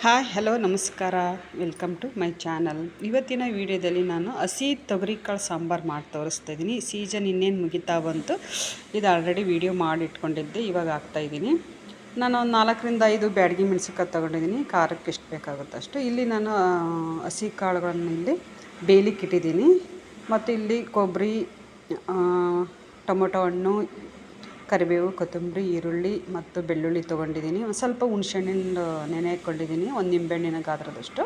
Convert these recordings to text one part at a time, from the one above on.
Hi, hello, ನಮಸ್ಕಾರ. Welcome to my channel. ಇವತ್ತಿನ ವಿಡಿಯೋದಲ್ಲಿ ನಾನು ಹಸಿ ತೊಗರಿಕಾಳು ಸಾಂಬಾರು ಮಾಡಿ ತೋರಿಸ್ತಾ ಇದ್ದೀನಿ. ಸೀಸನ್ ಇನ್ನೇನು ಮುಗಿತಾ ಬಂತು, ಇದು ಆಲ್ರೆಡಿ ವಿಡಿಯೋ ಮಾಡಿಟ್ಕೊಂಡಿದ್ದೆ ಇವಾಗ ಹಾಕ್ತಾಯಿದ್ದೀನಿ ನಾನು ಒಂದು ನಾಲ್ಕರಿಂದ ಐದು ಬ್ಯಾಡಗಿ ಮೆಣಸಿನ್ಕಾಯಿ ತೊಗೊಂಡಿದ್ದೀನಿ. ಖಾರಕ್ಕೆ ಎಷ್ಟು ಬೇಕಾಗುತ್ತೆ ಅಷ್ಟು. ಇಲ್ಲಿ ನಾನು ಹಸಿ ಕಾಳುಗಳನ್ನು ಇಲ್ಲಿ ಬೇಲಿಕ್ಕಿಟ್ಟಿದ್ದೀನಿ ಮತ್ತು ಇಲ್ಲಿ ಕೊಬ್ಬರಿ ಟೊಮೊಟೊ ಹಣ್ಣು ಕರಿಬೇವು, ಕೊತ್ತಂಬರಿ, ಈರುಳ್ಳಿ ಮತ್ತು ಬೆಳ್ಳುಳ್ಳಿ ತೊಗೊಂಡಿದ್ದೀನಿ. ಒಂದು ಸ್ವಲ್ಪ ಹುಣ್ಸೆಹಣ್ಣಿನ ನೆನೆ ಹಾಕ್ಕೊಂಡಿದ್ದೀನಿ ಒಂದು ನಿಂಬೆಹಣ್ಣಿನ ಗಾತ್ರದಷ್ಟು.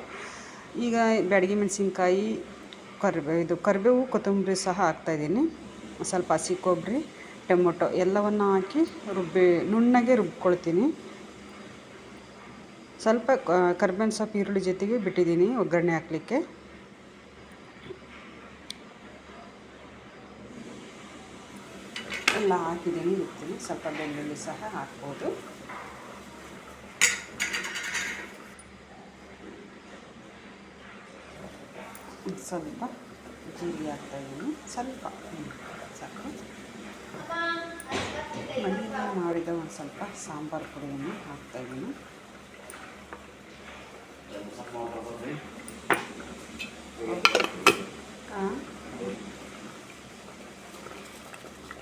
ಈಗ ಬ್ಯಾಡಗಿ ಮೆಣಸಿನ್ಕಾಯಿ, ಕರಿಬೇ, ಇದು ಕರಿಬೇವು, ಕೊತ್ತಂಬರಿ ಸಹ ಹಾಕ್ತಾಯಿದ್ದೀನಿ ಸ್ವಲ್ಪ ಹಸಿ ಕೊಬ್ಬರಿ, ಟೊಮೊಟೊ ಎಲ್ಲವನ್ನು ಹಾಕಿ ರುಬ್ಬಿ, ನುಣ್ಣಗೆ ರುಬ್ಕೊಳ್ತೀನಿ. ಸ್ವಲ್ಪ ಕರ್ಬೇವಿನ ಸೊಪ್ಪು, ಈರುಳ್ಳಿ ಜೊತೆಗೆ ಬಿಟ್ಟಿದ್ದೀನಿ, ಒಗ್ಗರಣೆ ಹಾಕಲಿಕ್ಕೆ. ಎಲ್ಲ ಹಾಕಿದ್ದೀನಿ ಇರ್ತೀನಿ ಸ್ವಲ್ಪ ಬೆಳ್ಳುಳ್ಳಿ ಸಹ ಹಾಕ್ಬೋದು. ಸ್ವಲ್ಪ ಜೀರಿಗೆ ಹಾಕ್ತಾಯಿದ್ದೀನಿ ಸ್ವಲ್ಪ. ಸಾಕು. ಮನೆಯಲ್ಲಿ ಮಾಡಿದ ಒಂದು ಸ್ವಲ್ಪ ಸಾಂಬಾರು ಪುಡಿಯನ್ನು ಹಾಕ್ತಾಯಿದ್ದೀನಿ ಹಾಂ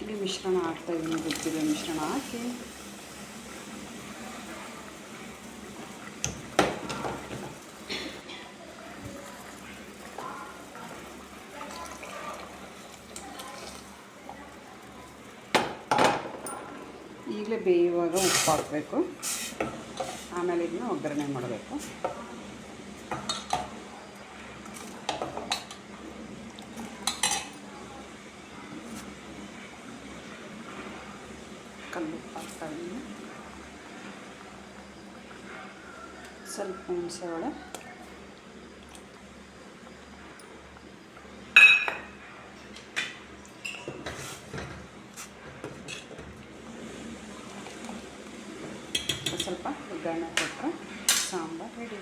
ಇಲ್ಲಿ ಮಿಶ್ರಣ ಹಾಕ್ತಾಯಿದ್ದೀನಿ ಗೊತ್ತಿರೋ ಮಿಶ್ರಣ ಹಾಕಿ. ಈಗಲೇ ಬೇಯುವಾಗ ಉಪ್ಪು ಹಾಕಬೇಕು. ಆಮೇಲೆ ಇದನ್ನ ಒಗ್ಗರಣೆ ಮಾಡಬೇಕು. ಕಲ್ಲು ಹಾಕ್ತಾಯಿದ್ದೀನಿ ಸ್ವಲ್ಪ ಹುಣಸೆ ಒಳೆ ಸ್ವಲ್ಪ ಒಗ್ಗರಣೆ ಕೊಟ್ಟರೆ ಸಾಂಬಾರು ರೆಡಿ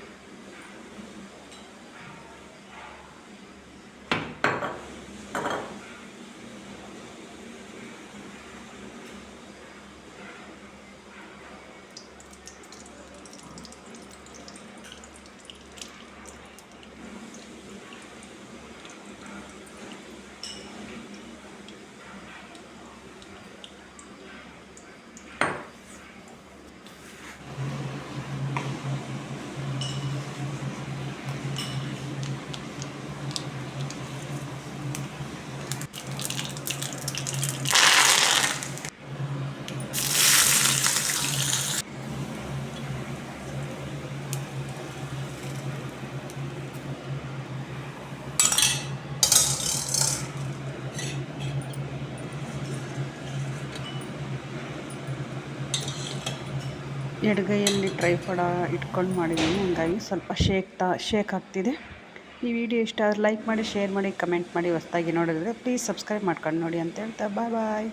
ಎಡಗೈಯಲ್ಲಿ ಟ್ರೈಫಡ ಇಟ್ಕೊಂಡು ಮಾಡಿದ್ದೀನಿ ಹಂಗಾಗಿ ಸ್ವಲ್ಪ ಶೇಕ್ ತಾ ಶೇಕ್ ಆಗ್ತಿದೆ. ಈ ವಿಡಿಯೋ ಇಷ್ಟ ಆದರೆ ಲೈಕ್ ಮಾಡಿ ಶೇರ್ ಮಾಡಿ ಕಮೆಂಟ್ ಮಾಡಿ ಹೊಸ್ದಾಗಿ ನೋಡಿದ್ರೆ ಪ್ಲೀಸ್ ಸಬ್ಸ್ಕ್ರೈಬ್ ಮಾಡ್ಕೊಂಡು ನೋಡಿ ಅಂತ ಹೇಳ್ತಾ ಬಾಯ್ ಬಾಯ್